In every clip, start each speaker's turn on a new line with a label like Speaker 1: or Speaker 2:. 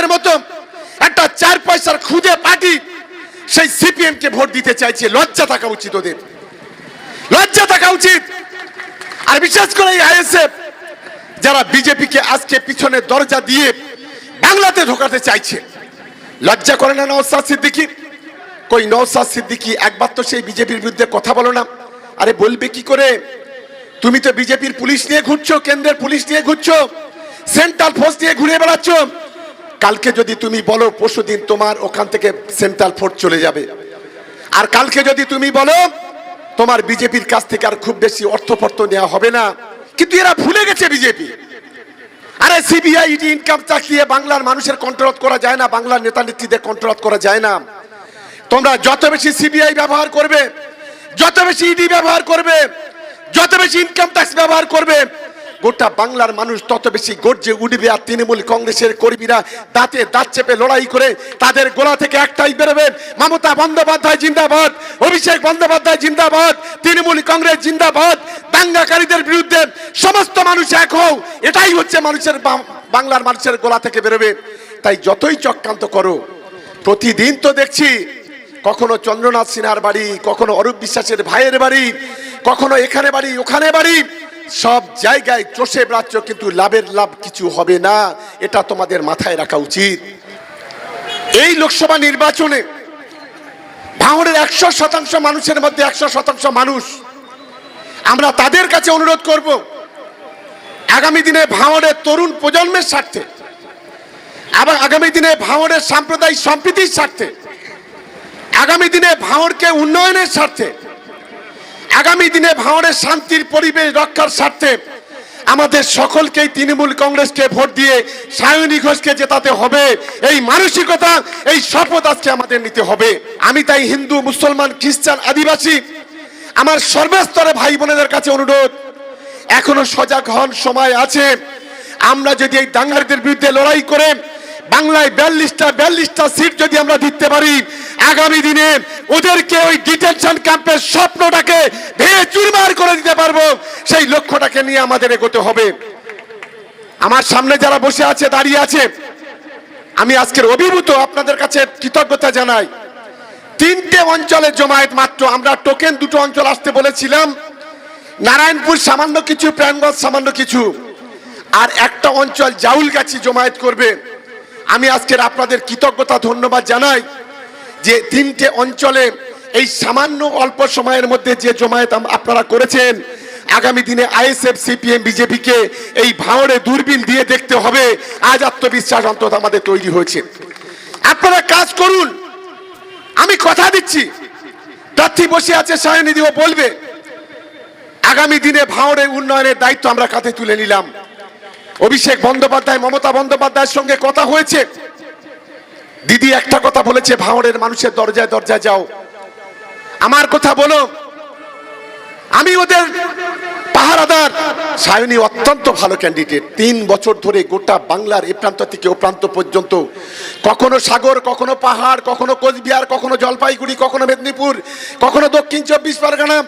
Speaker 1: এর মতো একটা চার পয়সার খুদে পার্টি সেই সিপিএম কে ভোট দিতে চাইছে। লজ্জা থাকা উচিত ওদের। লজ্জা থাকা উচিত। আর বিশেষ করে এই আইএসএফ, যারা বিজেপিকে আজকে পিছনে দরজা দিয়ে বাংলাতে ঢোকাতে চাইছে। লজ্জা করে না নওসাদ সিদ্দিকি? কই নওসাদ সিদ্দিকি? একবার তো সেই বিজেপির বিরুদ্ধে কথা বলো না। আরে বলবে কি করে? তুমি তো বিজেপির পুলিশ নিয়ে ঘুরছো, কেন্দ্রের পুলিশ নিয়ে ঘুরছো, সেন্ট্রাল ফোর্স নিয়ে ঘুরে বেড়াচ্ছ। কালকে যদি তুমি বলো, পরশুদিন তোমার ওখান থেকে সেন্ট্রাল ফোর্ট চলে যাবে। আর কালকে যদি তুমি বলো, তোমার বিজেপির কাছ থেকে আর খুব বেশি অর্থপর্ত নেওয়া হবে না, কিন্তু এরা ভুলে গেছে বিজেপি। আরে সিবিআই ইডি ইনকাম দিয়ে বাংলার মানুষের কন্ট্রোল করা যায় না, বাংলার নেতা নেত্রীদের কন্ট্রোল করা যায় না। তোমরা যত বেশি সিবিআই ব্যবহার করবে, যত বেশি ইডি ব্যবহার করবে, যত বেশি ইনকাম ট্যাক্স ব্যবহার করবে গোটা বাংলার মানুষ তত বেশি গর্জে উঠবে আর তৃণমূল কংগ্রেসের কর্মীরা দাঁতে দাঁত চেপে লড়াই করে তাদের গোলা থেকে একটাই বেরোবেন মমতা বন্দ্যোপাধ্যায় জিন্দাবাদ, অভিষেক বন্দ্যোপাধ্যায় জিন্দাবাদ, তৃণমূল কংগ্রেস জিন্দাবাদ, দাঙ্গাকারীদের বিরুদ্ধে সমস্ত মানুষ এক হও। এটাই হচ্ছে মানুষের বাংলার মানুষের গোলা থেকে বেরোবে। তাই যতই চক্রান্ত করো, প্রতিদিন তো দেখছি কখনো চন্দ্রনাথ সিনহার বাড়ি, কখনো অরূপ বিশ্বাসের ভাইয়ের বাড়ি, কখনো এখানে বাড়ি, ওখানে বাড়ি। সব জায়গায় চষে বেড়াচ্ছ কিন্তু লাভের লাভ কিছু হবে না। এটা তোমাদের মাথায় রাখা উচিত। এই লোকসভা নির্বাচনে ভাঙড়ের একশো শতাংশ মানুষের মধ্যে একশো শতাংশ মানুষ। আমরা তাদের কাছে অনুরোধ করব, আগামী দিনে ভাঙড়ের তরুণ প্রজন্মের স্বার্থে আবার আগামী দিনে ভাঙড়ের সাম্প্রদায়িক সম্প্রীতির স্বার্থে, আগামী দিনে ভাঙড়কে উন্নয়নের স্বার্থে আগামী দিনে ভাঙড়ের শান্তির পরিবেশ রক্ষার স্বার্থে আমাদের সকলকেই তৃণমূল কংগ্রেসকে ভোট দিয়ে সায়নী ঘোষকে জেতাতে হবে। এই মানসিকতা, এই শপথ আজকে আমাদের নিতে হবে। আমি তাই হিন্দু, মুসলমান, খ্রিস্টান, আদিবাসী, আমার সর্বস্তরে ভাই বোনেদের কাছে অনুরোধ, এখনও সজাগ হন, সময় আছে। আমরা যদি এই দাঙ্গারিদের বিরুদ্ধে লড়াই করে বাংলায় বিয়াল্লিশটা বিয়াল্লিশটা সিট যদি আমরা দিতে পারি, আগামী দিনে ওদেরকে ওই ডিটেনশন ক্যাম্পের স্বপ্নটাকে ভেঙে চুরমার করে দিতে পারব লক্ষ্যটাকে নিয়ে আমাদের এগোতে হবে। আমার সামনে যারা বসে আছে, দাঁড়িয়ে আছে, আমি আজকের অভিভূত আপনাদের কাছে কৃতজ্ঞতা জানাই। তিনটে অঞ্চলে জমায়েত মাত্র, আমরা টোকেন দুটো অঞ্চল আসতে বলেছিলাম। নারায়ণপুর সামান্য কিছু, প্রাণগঞ্জ সামান্য কিছু। আর একটা অঞ্চল জাউলগাছি জমায়েত করবে। আমি আজকের আপনাদের কৃতজ্ঞতা, ধন্যবাদ জানাই যে তিনটে অঞ্চলে এই সামান্য অল্প সময়ের মধ্যে যে জমায়েত আপনারা করেছেন আগামী দিনে আইএসএফ, সিপিএম, বিজেপিকে এই ভাঁড়ে দূরবীন দিয়ে দেখতে হবে। আজ আত্মবিশ্বাস অন্তত আমাদের তৈরি হয়েছে। আপনারা কাজ করুন। আমি কথা দিচ্ছি। প্রার্থী বসে আছে সায়নিধি ও বলবে। আগামী দিনে ভাঁড়ের উন্নয়নের দায়িত্ব আমরা কাঁধে তুলে নিলাম। অভিষেক বন্দ্যোপাধ্যায়, মমতা বন্দ্যোপাধ্যায়ের সঙ্গে কথা হয়েছে। দিদি একটা কথা বলেছে ভাঁড়ের মানুষের দরজায় দরজায় যাও। আমার কথা বলো। আমি ওদের পাহারাদার। সায়নী অত্যন্ত ভালো ক্যান্ডিডেট তিন বছর ধরে গোটা বাংলার এ প্রান্ত থেকে ও প্রান্ত পর্যন্ত কখনো সাগর, কখনো পাহাড়, কখনো কোচবিহার, কখনো জলপাইগুড়ি, কখনো মেদিনীপুর, কখনো দক্ষিণ চব্বিশ পরগনা,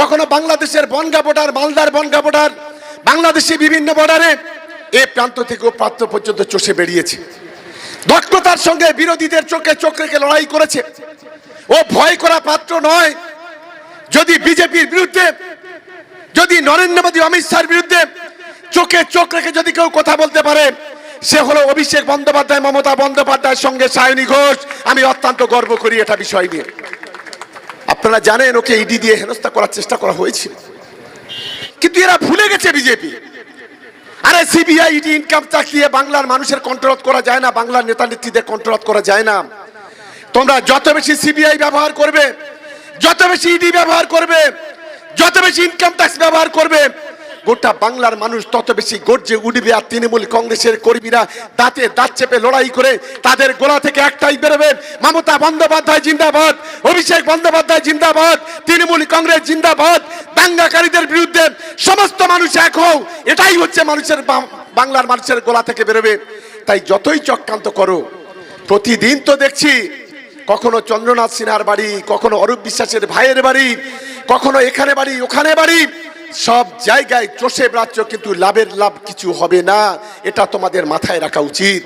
Speaker 1: কখনো বাংলাদেশের বনগা বর্ডার মালদার বনগা বর্ডার বাংলাদেশে বিভিন্ন বর্ডারে এ প্রান্ত থেকে ও প্রান্ত পর্যন্ত চষে বেরিয়েছে দক্ষতার সঙ্গে বিরোধীদের চোখে চোখ রেখে লড়াই করেছে। ও ভয় করা পাত্র নয় যদি বিজেপির বিরুদ্ধে, যদি নরেন্দ্র মোদী অমিত শাহর বিরুদ্ধে চোখে চোখ রেখে যদি কেউ কথা বলতে পারে, সে হলো অভিষেক বন্দ্যোপাধ্যায়, মমতা বন্দ্যোপাধ্যায়ের সঙ্গে সায়নী ঘোষ। আমি অত্যন্ত গর্ব করি এটা বিষয় নিয়ে। আপনারা জানেন ওকে ইডি দিয়ে হেনস্থা করার চেষ্টা করা হয়েছিল। কিন্তু এরা ভুলে গেছে বিজেপি। আরে সিবিআই ইডি ইনকাম ট্যাক্স দিয়ে বাংলার মানুষের কন্ট্রোল করা যায় না, বাংলার নেতা নেত্রীদের কন্ট্রোল করা যায় না। তোমরা যত বেশি সিবিআই ব্যবহার করবে যত বেশি ইডি ব্যবহার করবে, যত বেশি ইনকাম ট্যাক্স ব্যবহার করবে, গোটা বাংলার মানুষ তত বেশি গর্জে উঠবে আর তৃণমূল কংগ্রেসের কর্মীরা দাঁতে দাঁত চেপে লড়াই করে তাদের গোলা থেকে একটাই বেরোবে, মমতা বন্দ্যোপাধ্যায় জিন্দাবাদ, অভিষেক বন্দ্যোপাধ্যায় জিন্দাবাদ, তৃণমূল কংগ্রেস জিন্দাবাদ, দাঙ্গাকারীদের বিরুদ্ধে সমস্ত মানুষ এক হও, এটাই হচ্ছে মানুষের বাংলার মানুষের গোলা থেকে বেরোবে। তাই যতই চক্রান্ত করো, প্রতিদিন তো দেখছি কখনো চন্দ্রনাথ সিনহার বাড়ি, কখনো অরূপ বিশ্বাসের ভাইয়ের বাড়ি, কখনো এখানে বাড়ি, ওখানে বাড়ি, সব জায়গায় চষে বেড়াচ্ছ কিন্তু লাভের লাভ কিছু হবে না। এটা তোমাদের মাথায় রাখা উচিত।